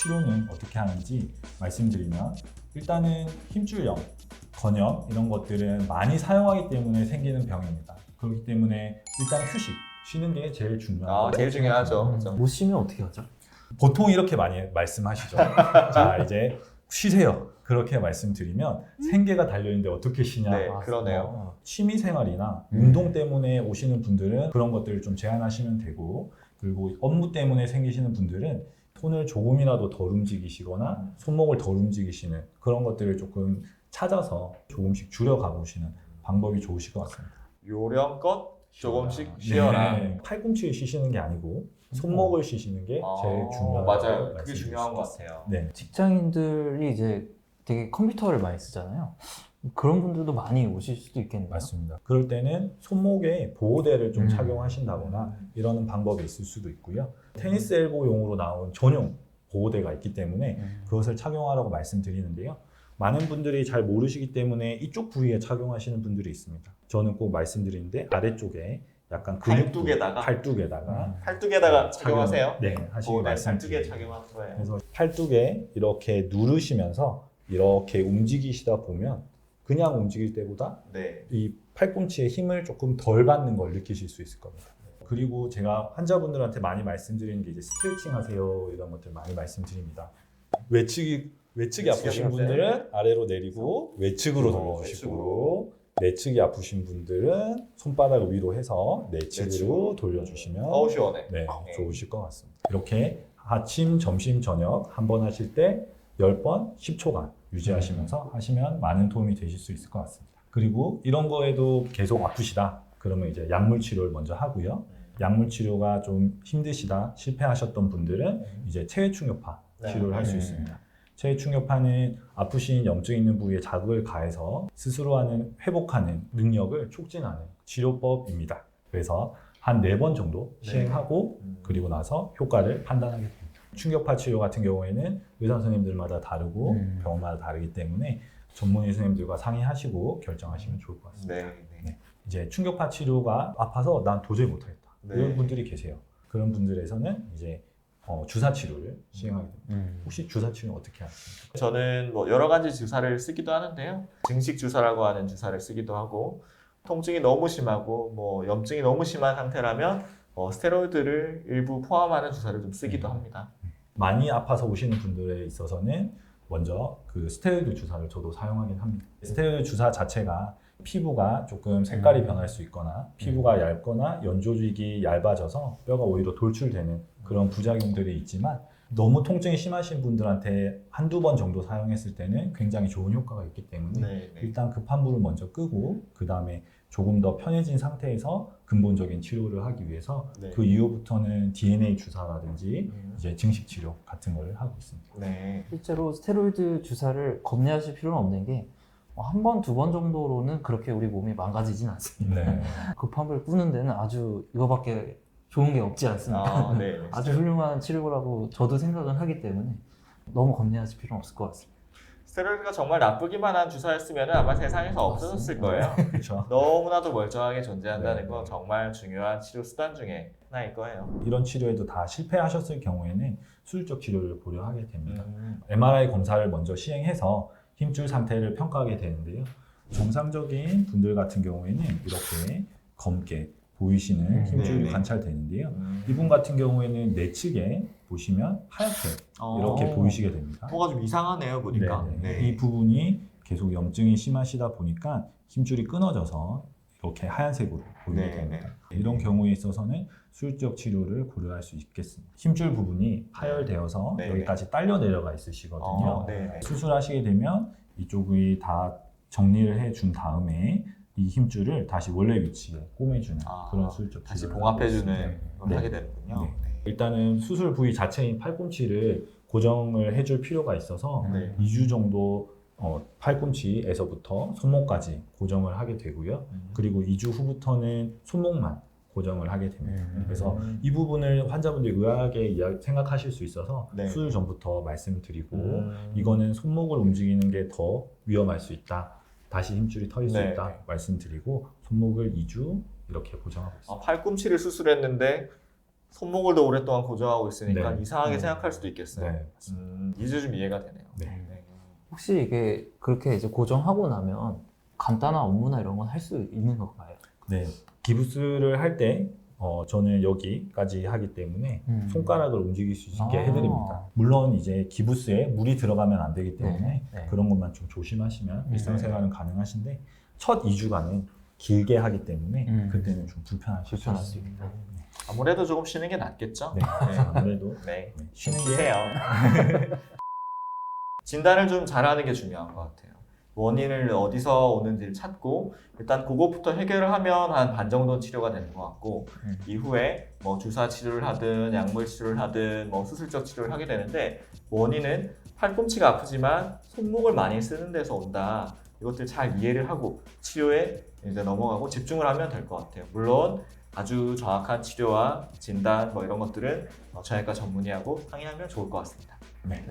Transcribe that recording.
치료는 어떻게 하는지 말씀드리면 일단은 힘줄염, 건염 이런 것들은 많이 사용하기 때문에 생기는 병입니다. 그렇기 때문에 일단 휴식, 쉬는 게 제일 중요하고 아, 제일 중요하죠. 그죠? 못 쉬면 어떻게 하죠? 보통 이렇게 많이 말씀하시죠. 자 이제 쉬세요. 그렇게 말씀드리면 생계가 달려있는데 어떻게 쉬냐. 네, 아, 그러네요. 어, 취미 생활이나 음. 운동 때문에 오시는 분들은 그런 것들을 좀 제한하시면 되고 그리고 업무 때문에 생기시는 분들은 손을 조금이라도 덜 움직이시거나 손목을 덜 움직이시는 그런 것들을 조금 찾아서 조금씩 줄여가 보시는 방법이 좋으실 것 같습니다. 요령껏 조금씩 쉬어라. 네, 팔꿈치를 쉬시는 게 아니고 손목을 쉬시는 게 아, 제일 중요하다고 맞아요. 그게 중요한 수 것. 같아요. 네. 직장인들이 이제 되게 컴퓨터를 많이 쓰잖아요. 그런 분들도 많이 오실 수도 있겠네요. 맞습니다. 그럴 때는 손목에 보호대를 좀 음. 착용하신다거나 이러는 방법이 있을 수도 있고요. 테니스 엘보용으로 나온 전용 보호대가 있기 때문에 음. 그것을 착용하라고 말씀드리는데요. 많은 분들이 잘 모르시기 때문에 이쪽 부위에 착용하시는 분들이 있습니다. 저는 꼭 말씀드리는데 아래쪽에 약간 근육 팔뚝에다가? 팔뚝에다가 음. 팔뚝에다가 착용- 착용하세요. 네, 네, 팔뚝에. 착용하는 거예요. 그래서 팔뚝에 이렇게 누르시면서 이렇게 움직이시다 보면 그냥 움직일 때보다 네. 이 팔꿈치에 힘을 조금 덜 받는 걸 느끼실 수 있을 겁니다. 그리고 제가 환자분들한테 많이 말씀드리는 게 이제 스트레칭 하세요 이런 것들 많이 말씀드립니다. 외측이 외측이 외측이 아프신? 분들은 아래로 내리고 외측으로 어, 돌려주시고. 내측이 아프신 분들은 손바닥을 위로 해서 내측으로 내측으로. 돌려주시면 어우 시원해. 네, 네. 좋으실 것 같습니다. 이렇게 아침, 점심, 저녁 한 번 하실 때 10번 10초간 유지하시면서 하시면 많은 도움이 되실 수 있을 것 같습니다. 그리고 이런 거에도 계속 아프시다. 그러면 이제 약물 치료를 먼저 하고요. 약물 치료가 좀 힘드시다, 실패하셨던 분들은 이제 체외 충격파 네. 치료를 할수 네. 있습니다. 체외 충격파는 아프신 염증 있는 부위에 자극을 가해서 스스로 하는 회복하는 능력을 촉진하는 치료법입니다. 그래서 한 네 번 정도 네. 시행하고 음. 그리고 나서 효과를 판단하게 됩니다. 충격파 치료 같은 경우에는 의사 선생님들마다 다르고 음. 병원마다 다르기 때문에 전문의 선생님들과 상의하시고 결정하시면 좋을 것 같습니다. 네. 네. 이제 충격파 치료가 아파서 난 도저히 못하겠다 네. 이런 분들이 계세요. 그런 분들에서는 이제 어, 주사 치료를 시행하게 됩니다. 음. 혹시 주사 치료는 어떻게 하십니까? 저는 뭐 여러 가지 주사를 쓰기도 하는데요. 증식 주사라고 하는 주사를 쓰기도 하고 통증이 너무 심하고 뭐 염증이 너무 심한 상태라면 어, 스테로이드를 일부 포함하는 주사를 좀 쓰기도 음. 합니다. 많이 아파서 오시는 분들에 있어서는 먼저 그 스테로이드 주사를 저도 사용하긴 합니다. 스테로이드 주사 자체가 피부가 조금 색깔이 음. 변할 수 있거나 피부가 얇거나 연조직이 얇아져서 뼈가 오히려 돌출되는 그런 부작용들이 있지만 너무 통증이 심하신 분들한테 한두 번 정도 사용했을 때는 굉장히 좋은 효과가 있기 때문에 네. 네. 일단 급한 불을 먼저 끄고 그 다음에 조금 더 편해진 상태에서 근본적인 치료를 하기 위해서 네. 그 이후부터는 DNA 주사라든지 음. 이제 증식 치료 같은 걸 하고 있습니다. 네. 실제로 스테로이드 주사를 겁내하실 필요는 없는 게 한 번, 두 번 정도로는 그렇게 우리 몸이 망가지진 않습니다. 네. 불 끄는 데는 아주 이거밖에 좋은 게 없지 않습니다. 아, 네. 아주 훌륭한 치료라고 저도 생각은 하기 때문에 너무 겁내하실 필요는 없을 것 같습니다. 스테로이드가 정말 나쁘기만 한 주사였으면 아마 세상에서 없어졌을 거예요. 그렇죠. 너무나도 멀쩡하게 존재한다는 네. 건 정말 중요한 치료 수단 중에 하나일 거예요. 이런 치료에도 다 실패하셨을 경우에는 수술적 치료를 고려하게 됩니다. 음. MRI 검사를 먼저 시행해서 힘줄 상태를 평가하게 되는데요. 정상적인 분들 같은 경우에는 이렇게 검게 보이시는 음, 힘줄이 네네. 관찰되는데요. 음. 이분 같은 경우에는 내 측에 보시면 하얗게 이렇게 어. 보이시게 됩니다. 뭐가 좀 이상하네요 보니까. 네네. 이 부분이 계속 염증이 심하시다 보니까 힘줄이 끊어져서 이렇게 하얀색으로 보이게 네, 됩니다. 이런 경우에 있어서는 수술적 치료를 고려할 수 있겠습니다. 힘줄 부분이 파열되어서 네. 여기까지 딸려 내려가 있으시거든요. 어, 네. 수술하시게 되면 이쪽이 다 정리를 해 준 다음에 이 힘줄을 다시 원래 위치에 꼬매주는 아, 그런 수술적 다시 봉합해주는. 걸 네. 하게 되는군요. 네. 일단은 수술 부위 자체인 팔꿈치를 고정을 해줄 필요가 있어서 네. 2주 정도 어, 팔꿈치에서부터 손목까지 고정을 하게 되고요. 음. 그리고 2주 후부터는 손목만 고정을 하게 됩니다. 음. 그래서 이 부분을 환자분들이 의아하게 생각하실 수 있어서 네. 수술 전부터 말씀드리고 음. 이거는 손목을 움직이는 게 더 위험할 수 있다. 다시 힘줄이 터질 수 네. 있다 말씀드리고 손목을 2주 이렇게 고정하고 있습니다. 아, 팔꿈치를 수술했는데 손목을 더 오랫동안 고정하고 있으니까 네. 이상하게 음. 생각할 수도 있겠어요. 네. 음, 이제 좀 이해가 되네요. 네. 혹시 이게 그렇게 이제 고정하고 나면 간단한 업무나 이런 건 할 수 있는 건가요? 네. 기부스를 할 때 어, 저는 여기까지 하기 때문에 음. 손가락을 움직일 수 있게 아. 해드립니다. 물론 이제 기부스에 물이 들어가면 안 되기 때문에 네, 네. 그런 것만 좀 조심하시면 음. 일상생활은 가능하신데 첫 2주간은 길게 하기 때문에 음. 그때는 좀 불편하실 수 있습니다. 있다. 아무래도 조금 쉬는 게 낫겠죠? 네. 아무래도 네. 네, 쉬는 게 쉬세요. 진단을 좀 잘하는 게 중요한 것 같아요. 원인을 어디서 오는지를 찾고 일단 그것부터 해결을 하면 한 반 정도는 치료가 되는 것 같고 음. 이후에 뭐 주사 치료를 하든 약물 치료를 하든 뭐 수술적 치료를 하게 되는데 원인은 팔꿈치가 아프지만 손목을 많이 쓰는 데서 온다. 이것들 잘 이해를 하고 치료에 이제 넘어가고 집중을 하면 될 것 같아요. 물론 아주 정확한 치료와 진단 뭐 이런 것들은 어, 정형외과 전문의하고 상의하면 좋을 것 같습니다. 네.